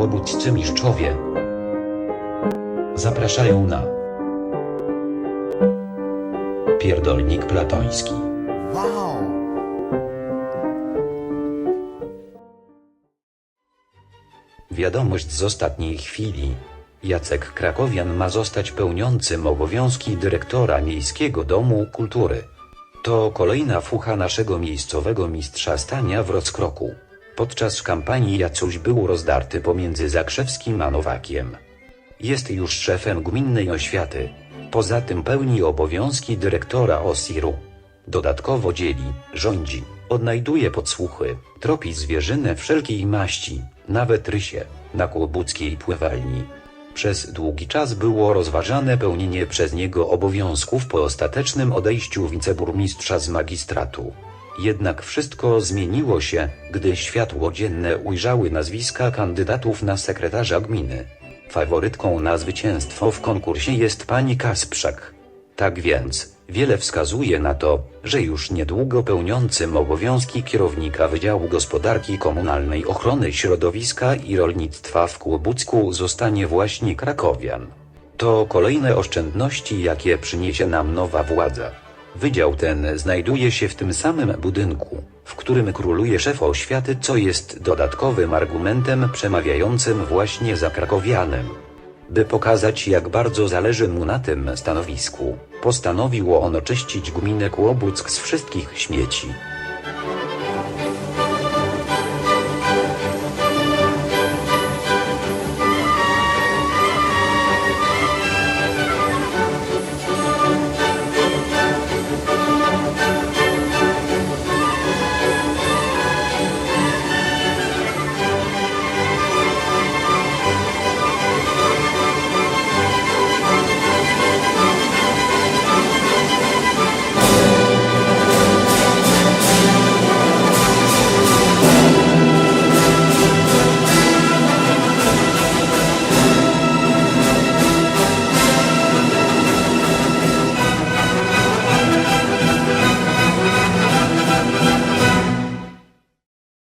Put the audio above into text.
kłobuccy mistrzowie zapraszają na pierdolnik platoński. Wow! Wiadomość z ostatniej chwili. Jacek Krakowian ma zostać pełniącym obowiązki dyrektora Miejskiego Domu Kultury. To kolejna fucha naszego miejscowego mistrza stania w rozkroku. Podczas kampanii Jacuś był rozdarty pomiędzy Zakrzewskim a Nowakiem. Jest już szefem gminnej oświaty. Poza tym pełni obowiązki dyrektora OSIR-u. Dodatkowo dzieli, rządzi, odnajduje podsłuchy, tropi zwierzynę wszelkiej maści, nawet rysie, na kłobuckiej pływalni. Przez długi czas było rozważane pełnienie przez niego obowiązków po ostatecznym odejściu wiceburmistrza z magistratu. Jednak wszystko zmieniło się, gdy światło dzienne ujrzały nazwiska kandydatów na sekretarza gminy. Faworytką na zwycięstwo w konkursie jest pani Kasprzak. Tak więc, wiele wskazuje na to, że już niedługo pełniącym obowiązki kierownika Wydziału Gospodarki Komunalnej Ochrony Środowiska i Rolnictwa w Kłobucku zostanie właśnie Krakowian. To kolejne oszczędności, jakie przyniesie nam nowa władza. Wydział ten znajduje się w tym samym budynku, w którym króluje szef oświaty, co jest dodatkowym argumentem przemawiającym właśnie za Krakowianem. By pokazać jak bardzo zależy mu na tym stanowisku, postanowił on oczyścić gminę Kłobuck z wszystkich śmieci.